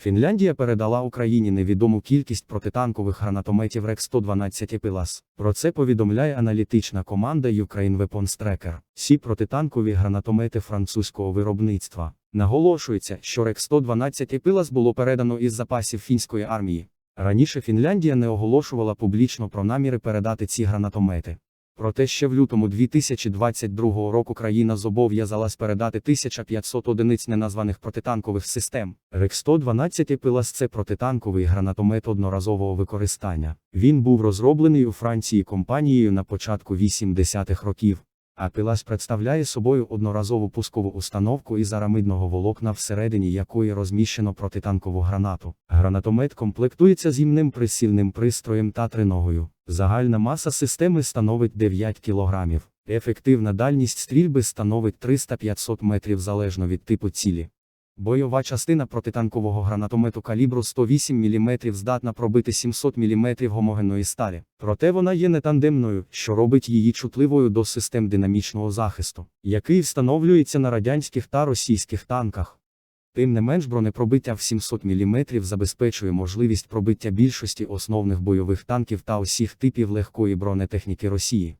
Фінляндія передала Україні невідому кількість протитанкових гранатометів РЕК-112 «Пілас». Про це повідомляє аналітична команда Ukraine Weapons Tracker. Ці протитанкові гранатомети французького виробництва. Наголошується, що РЕК-112 «Пілас» було передано із запасів фінської армії. Раніше Фінляндія не оголошувала публічно про наміри передати ці гранатомети. Проте ще в лютому 2022 року країна зобов'язалась передати 1500 одиниць неназваних протитанкових систем. РЕК-112 «Пилас» – це протитанковий гранатомет одноразового використання. Він був розроблений у Франції компанією на початку 80-х років. А пилас представляє собою одноразову пускову установку із арамидного волокна, всередині якої розміщено протитанкову гранату. Гранатомет комплектується зімним присільним пристроєм та триногою. Загальна маса системи становить 9 кг. Ефективна дальність стрільби становить 300-500 метрів залежно від типу цілі. Бойова частина протитанкового гранатомету калібру 108 мм здатна пробити 700 мм гомогенної сталі. Проте вона є нетандемною, що робить її чутливою до систем динамічного захисту, який встановлюється на радянських та російських танках. Тим не менш бронепробиття в 700 мм забезпечує можливість пробиття більшості основних бойових танків та усіх типів легкої бронетехніки Росії.